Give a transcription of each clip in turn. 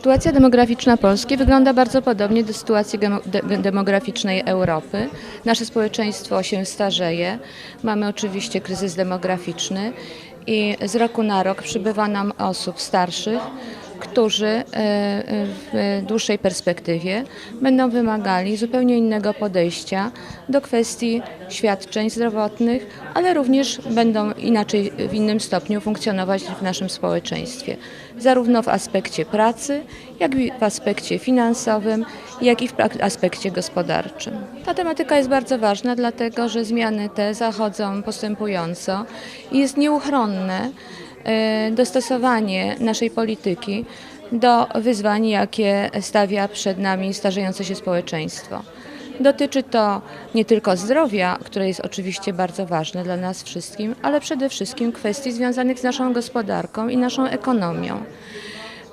Sytuacja demograficzna Polski wygląda bardzo podobnie do sytuacji demograficznej Europy. Nasze społeczeństwo się starzeje, mamy oczywiście kryzys demograficzny i z roku na rok przybywa nam osób starszych, którzy e, e, w dłuższej perspektywie będą wymagali zupełnie innego podejścia do kwestii świadczeń zdrowotnych, ale również będą inaczej w innym stopniu funkcjonować w naszym społeczeństwie, zarówno w aspekcie pracy, jak i w aspekcie finansowym, jak i w aspekcie gospodarczym. Ta tematyka jest bardzo ważna, dlatego że zmiany te zachodzą postępująco i jest nieuchronne dostosowanie naszej polityki do wyzwań, jakie stawia przed nami starzejące się społeczeństwo. Dotyczy to nie tylko zdrowia, które jest oczywiście bardzo ważne dla nas wszystkim, ale przede wszystkim kwestii związanych z naszą gospodarką i naszą ekonomią.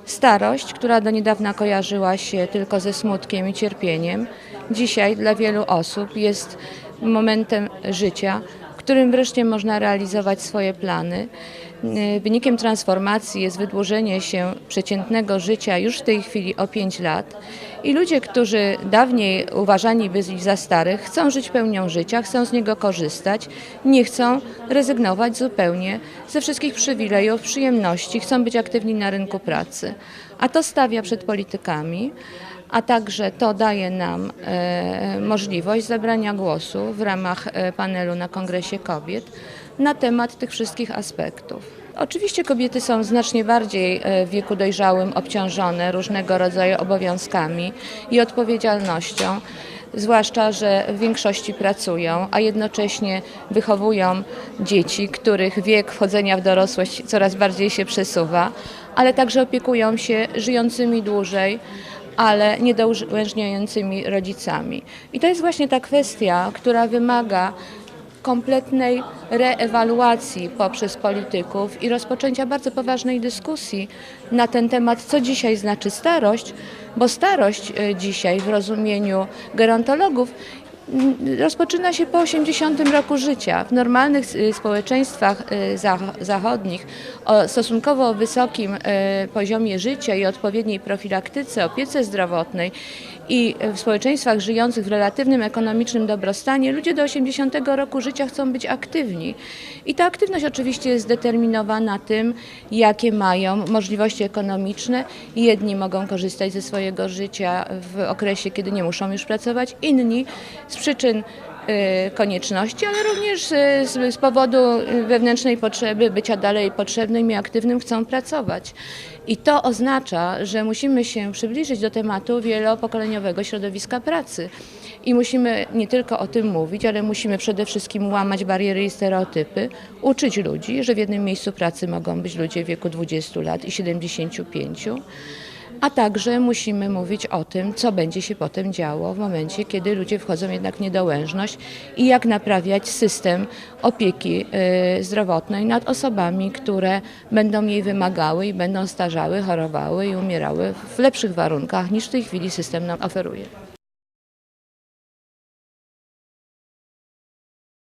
Starość, która do niedawna kojarzyła się tylko ze smutkiem i cierpieniem, dzisiaj dla wielu osób jest momentem życia, którym wreszcie można realizować swoje plany. Yy, Wynikiem transformacji jest wydłużenie się przeciętnego życia już w tej chwili o 5 lat i ludzie, którzy dawniej uważani byli za starych, chcą żyć pełnią życia, chcą z niego korzystać, nie chcą rezygnować zupełnie ze wszystkich przywilejów, przyjemności, chcą być aktywni na rynku pracy. A to stawia przed politykami, a także to daje nam e, możliwość zabrania głosu w ramach e, panelu na Kongresie Kobiet na temat tych wszystkich aspektów. Oczywiście kobiety są znacznie bardziej e, w wieku dojrzałym obciążone różnego rodzaju obowiązkami i odpowiedzialnością, zwłaszcza, że w większości pracują, a jednocześnie wychowują dzieci, których wiek wchodzenia w dorosłość coraz bardziej się przesuwa, ale także opiekują się żyjącymi dłużej, ale niedołężniającymi rodzicami. I to jest właśnie ta kwestia, która wymaga kompletnej reewaluacji poprzez polityków i rozpoczęcia bardzo poważnej dyskusji na ten temat, co dzisiaj znaczy starość, bo starość e, dzisiaj w rozumieniu gerontologów rozpoczyna się po 80 roku życia. W normalnych y, społeczeństwach y, zach- zachodnich o stosunkowo wysokim y, poziomie życia i odpowiedniej profilaktyce, opiece zdrowotnej i w społeczeństwach żyjących w relatywnym ekonomicznym dobrostanie ludzie do 80 roku życia chcą być aktywni. I ta aktywność oczywiście jest zdeterminowana tym, jakie mają możliwości ekonomiczne. Jedni mogą korzystać ze swojego życia w okresie, kiedy nie muszą już pracować, inni z przyczyn y, konieczności, ale również y, z, powodu y, wewnętrznej potrzeby bycia dalej potrzebnym i aktywnym chcą pracować. I to oznacza, że musimy się przybliżyć do tematu wielopokoleniowego środowiska pracy. I musimy nie tylko o tym mówić, ale musimy przede wszystkim łamać bariery i stereotypy, uczyć ludzi, że w jednym miejscu pracy mogą być ludzie w wieku 20 lat i 75 a także musimy mówić o tym, co będzie się potem działo w momencie, kiedy ludzie wchodzą jednak w niedołężność i jak naprawiać system opieki y, zdrowotnej nad osobami, które będą jej wymagały i będą starzały, chorowały i umierały w lepszych warunkach niż w tej chwili system nam oferuje.